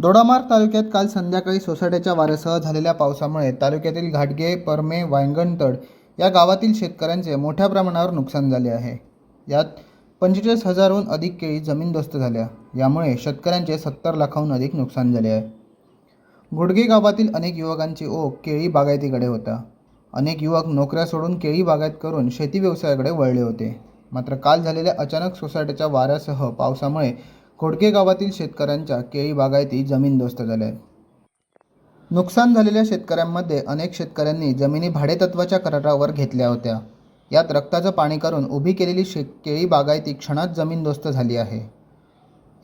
दोडामार्ग तालुक्यात काल संध्याकाळी सोसाट्याच्या वाऱ्यासह झालेल्या पावसामुळे तालुक्यातील घाटगे परमे वायंगणतड या गावातील शेतकऱ्यांचे मोठ्या प्रमाणावर नुकसान झाले आहे. यात पंचेचाळीस हजारहून अधिक केळी जमीनदोस्त झाल्या. यामुळे शेतकऱ्यांचे सत्तर लाखाहून अधिक नुकसान झाले आहे. गुडगे गावातील अनेक युवकांची ओघ केळी बागायतीकडे होता. अनेक युवक नोकऱ्या सोडून केळी बागायत करून शेती व्यवसायाकडे वळले होते. मात्र काल झालेल्या अचानक सोसायटीच्या वाऱ्यासह पावसामुळे खोडके गावातील शेतकऱ्यांच्या केळी बागायती जमीनदोस्त झाल्या आहेत नुकसान झालेल्या शेतकऱ्यांमध्ये अनेक शेतकऱ्यांनी जमिनी भाडेतत्वाच्या करारावर घेतल्या होत्या. यात रक्ताचं पाणी करून उभी केलेली शे केळी बागायती क्षणात जमीनदोस्त झाली आहे.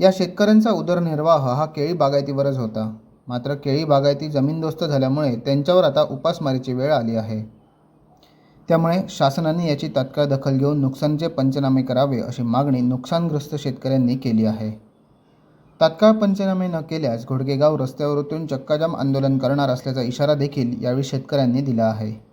या शेतकऱ्यांचा उदरनिर्वाह हा केळी बागायतीवरच होता. मात्र केळी बागायती जमीनदोस्त झाल्यामुळे त्यांच्यावर आता उपासमारीची वेळ आली आहे. त्यामुळे शासनाने याची तात्काळ दखल घेऊन नुकसानीचे पंचनामे करावे अशी मागणी नुकसानग्रस्त शेतकऱ्यांनी केली आहे. तात्काळ पंचनामे न केल्यास घोडगेगाव रस्त्यावर उतरून चक्काजाम आंदोलन करणार असल्याचा इशारा देखील यावेळी शेतकऱ्यांनी दिला आहे.